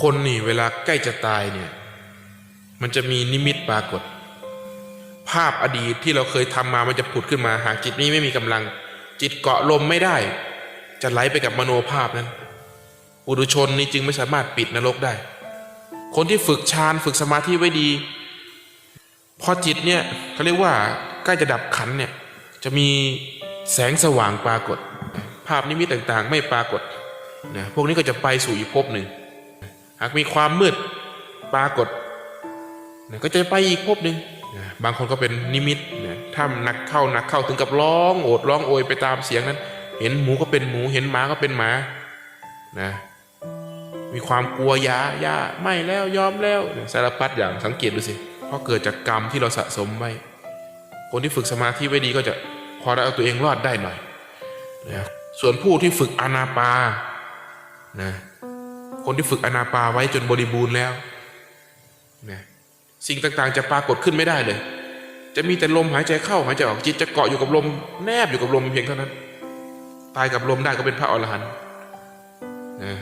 คนนี่เวลาใกล้จะตายเนี่ย มันจะมีนิมิตปรากฏ ภาพอดีตที่เราเคยทำมามันจะผุดขึ้นมา หากจิตนี้ไม่มีกำลัง จิตเกาะลมไม่ได้ จะไหลไปกับมโนภาพนั้นปุถุชนนี้จึงไม่สามารถปิดนรกได้ คนที่ฝึกฌานฝึกสมาธิไว้ดี พอจิตเนี่ยเขาเรียกว่าใกล้จะดับขันเนี่ย จะมีแสงสว่างปรากฏ ภาพนิมิตต่างๆ ไม่ปรากฏนะพวกนี้ก็จะไปสู่อีกภพหนึ่ง หากมีความมืดปรากฏนะก็จะไปอีกภพหนึ่งนะบางคนก็เป็นนิมิตนะถ้าหนักเข้าหนักเข้าถึงกับร้องโอดร้องโอยไปตามเสียงนั้น เห็นหมูก็เป็นหมูเห็นหมาก็เป็นหมานะมีความกลัวยายาไม่แล้วยอมแล้วสารพัดอย่างสังเกตดูสิเพราะเกิดจากกรรมที่เราสะสมไว้ คนที่ฝึกสมาธิไว้ดีก็จะพอได้เอาตัวเองรอดได้หน่อยนะส่วนผู้ที่ฝึกอานาปานะ คนที่ฝึกอนาปาไว้จนบริบูรณ์แล้วนะสิ่งต่างๆ จะปรากฏขึ้นไม่ได้เลย จะมีแต่ลมหายใจเข้าหายใจออกจิตจะเกาะอยู่กับลม แนบอยู่กับลมเพียงเท่านั้น ตายกับลมได้ก็เป็นพระอรหันต์นะ